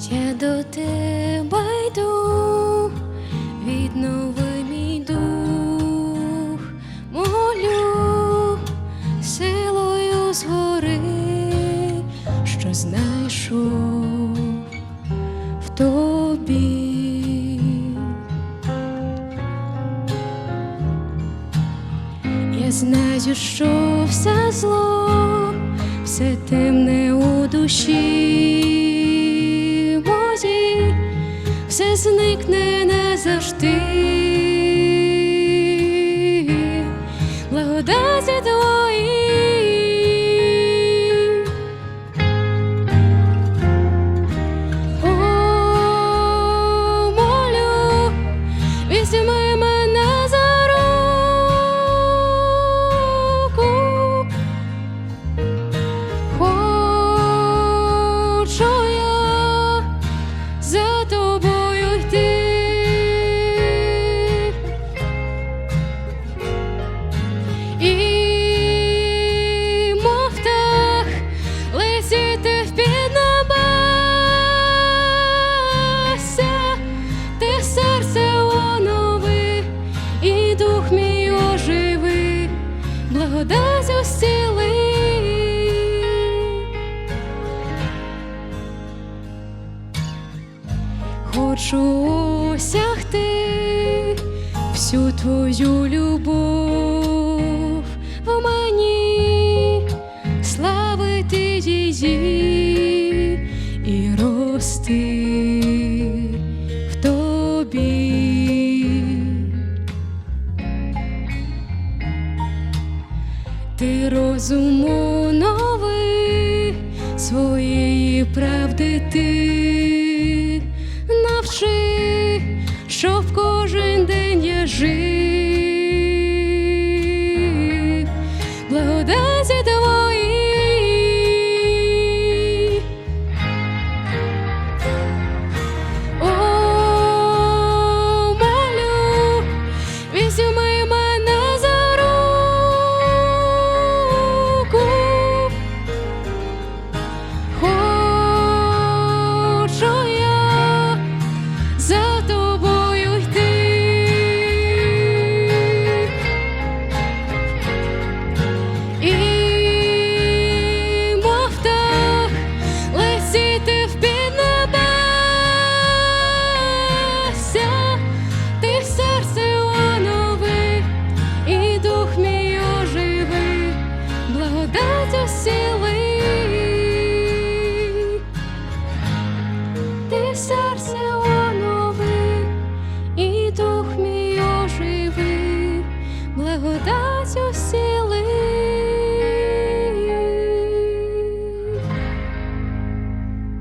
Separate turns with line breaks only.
Я до тебе йду, віднови мій дух, молю силою згори, що знайшов в тобі. Я знаю, що все зло, все темне у душі все зникне назавжди. Благодаті зціли. Хочу осягти всю твою любов Ти розуму новий своєї правди ти навчи, в кожен день я жив, благодаті благодать сили. Ти